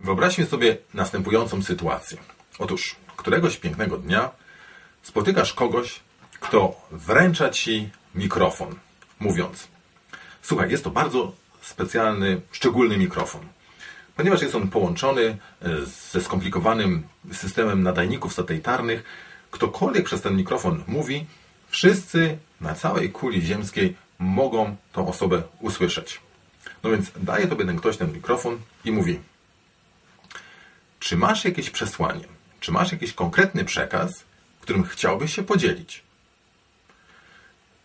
Wyobraźmy sobie następującą sytuację. Otóż któregoś pięknego dnia spotykasz kogoś, kto wręcza ci mikrofon, mówiąc: Słuchaj, jest to bardzo specjalny, szczególny mikrofon. Ponieważ jest on połączony e, ze skomplikowanym systemem nadajników satelitarnych, ktokolwiek przez ten mikrofon mówi, wszyscy na całej kuli ziemskiej mogą tą osobę usłyszeć. No więc daje tobie ten ktoś ten mikrofon i mówi: Czy masz jakieś przesłanie? Czy masz jakiś konkretny przekaz, którym chciałbyś się podzielić?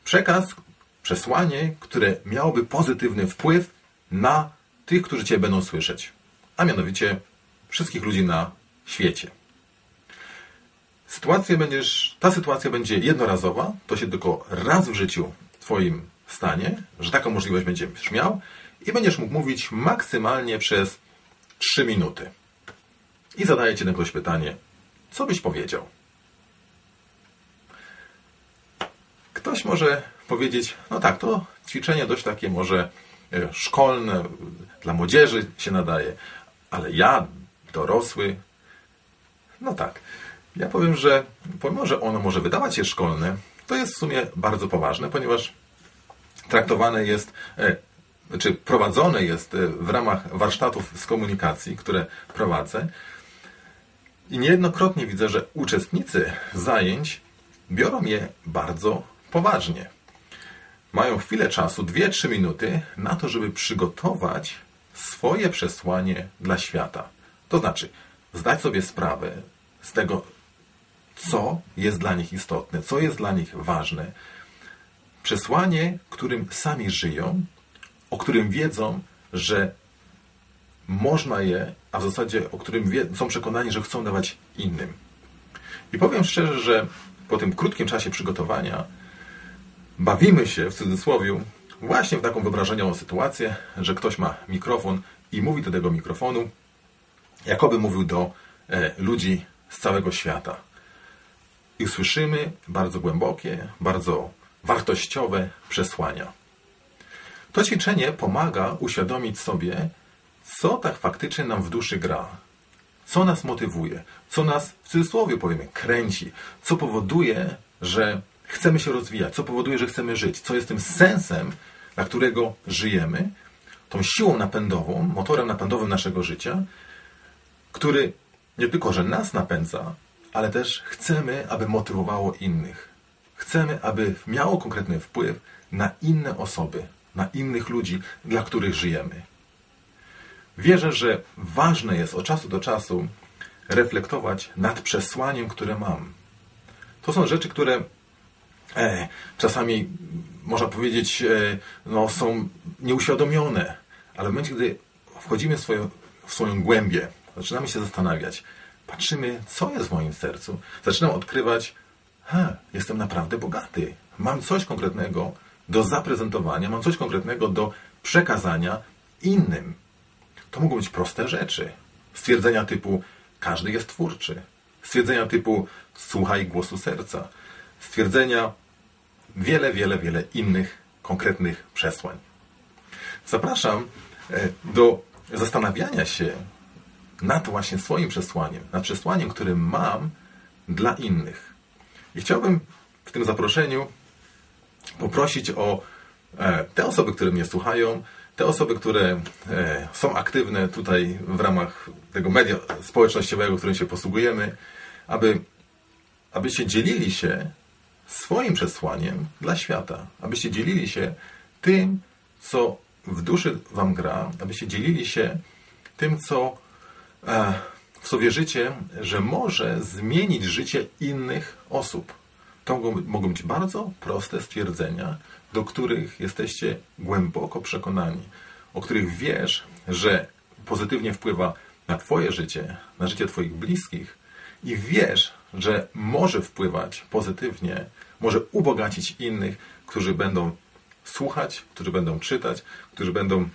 Przekaz, przesłanie, które miałoby pozytywny wpływ na tych, którzy Cię będą słyszeć, a mianowicie wszystkich ludzi na świecie. Sytuacja będziesz, ta sytuacja będzie jednorazowa, to się tylko raz w życiu Twoim stanie, że taką możliwość będziesz miał i będziesz mógł mówić maksymalnie przez 3 minuty. I zadaje Ci ktoś pytanie, co byś powiedział? Ktoś może powiedzieć, no tak, to ćwiczenie dość takie może e, szkolne, dla młodzieży się nadaje, ale ja, dorosły, no tak. Ja powiem, że pomimo, że ono może wydawać się szkolne, to jest w sumie bardzo poważne, ponieważ traktowane jest, e, czy prowadzone jest e, w ramach warsztatów z komunikacji, które prowadzę. I niejednokrotnie widzę, że uczestnicy zajęć biorą je bardzo poważnie. Mają chwilę czasu, 2-3 minuty, na to, żeby przygotować swoje przesłanie dla świata. To znaczy, zdać sobie sprawę z tego, co jest dla nich istotne, co jest dla nich ważne. Przesłanie, którym sami żyją, o którym wiedzą, że można je, a w zasadzie o którym wie, są przekonani, że chcą dawać innym. I powiem szczerze, że po tym krótkim czasie przygotowania bawimy się w cudzysłowie właśnie w taką wyobrażeniową sytuację, że ktoś ma mikrofon i mówi do tego mikrofonu, jakoby mówił do e, ludzi z całego świata. I słyszymy bardzo głębokie, bardzo wartościowe przesłania. To ćwiczenie pomaga uświadomić sobie, co tak faktycznie nam w duszy gra, co nas motywuje, co nas w cudzysłowie powiemy kręci, co powoduje, że chcemy się rozwijać, co powoduje, że chcemy żyć, co jest tym sensem, dla którego żyjemy, tą siłą napędową, motorem napędowym naszego życia, który nie tylko, że nas napędza, ale też chcemy, aby motywowało innych. Chcemy, aby miało konkretny wpływ na inne osoby, na innych ludzi, dla których żyjemy. Wierzę, że ważne jest od czasu do czasu reflektować nad przesłaniem, które mam. To są rzeczy, które e, czasami można powiedzieć, e, no, są nieuświadomione, ale w momencie, gdy wchodzimy w swoją, w swoją głębię, zaczynamy się zastanawiać, patrzymy, co jest w moim sercu, zaczynam odkrywać, ha, jestem naprawdę bogaty, mam coś konkretnego do zaprezentowania, mam coś konkretnego do przekazania innym. To mogą być proste rzeczy. Stwierdzenia typu każdy jest twórczy. Stwierdzenia typu słuchaj głosu serca. Stwierdzenia wiele, wiele, wiele innych konkretnych przesłań. Zapraszam e, do zastanawiania się nad właśnie swoim przesłaniem, nad przesłaniem, które mam dla innych. I chciałbym w tym zaproszeniu poprosić o e, te osoby, które mnie słuchają, te osoby, które e, są aktywne tutaj w ramach tego media społecznościowego, którym się posługujemy, aby, abyście dzielili się swoim przesłaniem dla świata, abyście dzielili się tym, co w duszy wam gra, abyście dzielili się tym, co e, w co wierzycie, że może zmienić życie innych osób. To mogą, być bardzo proste stwierdzenia, do których jesteście głęboko przekonani, o których wiesz, że pozytywnie wpływa na Twoje życie, na życie Twoich bliskich i wiesz, że może wpływać pozytywnie, może ubogacić innych, którzy będą słuchać, którzy będą czytać, którzy będą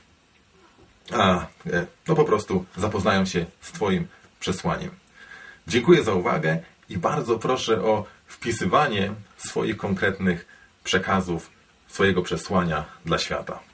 a, e, no po prostu zapoznają się z Twoim przesłaniem. Dziękuję za uwagę i bardzo proszę o wpisywanie swoich konkretnych przekazów, swojego przesłania dla świata.